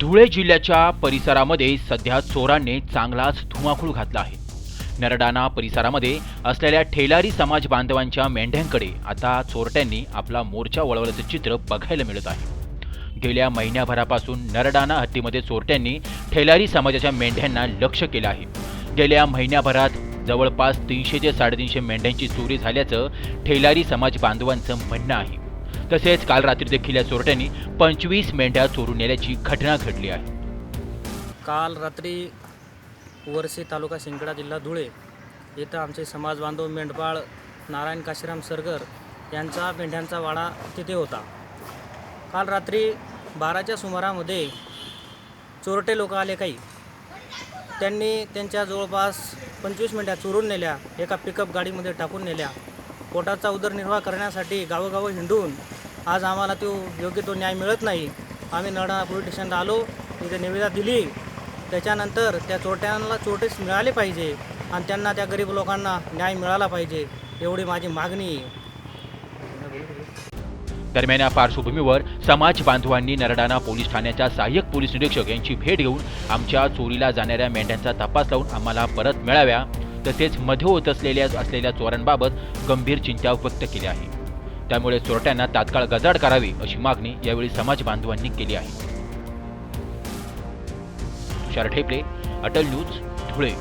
धुळे जिल्ह्याच्या परिसरामध्ये सध्या चोरांनी चांगलाच धुमाकूळ घातला आहे. नरडाणा परिसरामध्ये असलेल्या ठेलारी समाज बांधवांच्या मेंढ्यांकडे आता चोरट्यांनी आपला मोर्चा वळवल्याचं चित्र बघायला मिळत आहे. गेल्या महिन्याभरापासून नरडाणा हत्तीमध्ये चोरट्यांनी ठेलारी समाजाच्या मेंढ्यांना लक्ष केलं आहे. गेल्या महिन्याभरात जवळपास तीनशे ते साडेतीनशे मेंढ्यांची चोरी झाल्याचं ठेलारी समाज बांधवांचं म्हणणं आहे. तसेच काल रात्री देखील या चोरट्यांनी पंचवीस मेंढ्या चोरून नेल्याची घटना घडली आहे. काल रात्री वरसे तालुका शिंकडा जिल्हा धुळे इथं आमचे समाज बांधव मेंढपाळ नारायण काशीराम सरगर यांचा मेंढ्यांचा वाडा तिथे होता. काल रात्री बाराच्या सुमारामध्ये चोरटे लोक आले काही. त्यांनी त्यांच्या जवळपास पंचवीस मेंढ्या चोरून नेल्या एका पिकअप गाडीमध्ये टाकून नेल्या. पोटाचा उदरनिर्वाह करण्यासाठी गावोगावं हिंडून आज आम्हाला तो योग्य तो न्याय मिळत नाही. आम्ही नरडा पोलीस स्टेशनला आलो तिथे निवेदा दिली. त्याच्यानंतर त्या चोरट्यांना चोरटेच मिळाले पाहिजे आणि त्यांना त्या गरीब लोकांना न्याय मिळाला पाहिजे एवढी माझी मागणी दरम्यान या पार्श्वभूमीवर समाज बांधवांनी नरडाणा पोलीस ठाण्याच्या सहाय्यक पोलीस निरीक्षक यांची भेट घेऊन आमच्या चोरीला जाणाऱ्या मेंढ्यांचा तपास लावून आम्हाला परत मिळाव्या. तसेच मध्ये होत असलेल्या असलेल्या चोरांबाबत गंभीर चिंता व्यक्त केली आहे. त्यामुळे चोरट्यांना तात्काळ गजाड करावी अशी मागणी यावेळी समाज बांधवांनी केली आहे. तुषार ठेपले अटल न्यूज धुळे.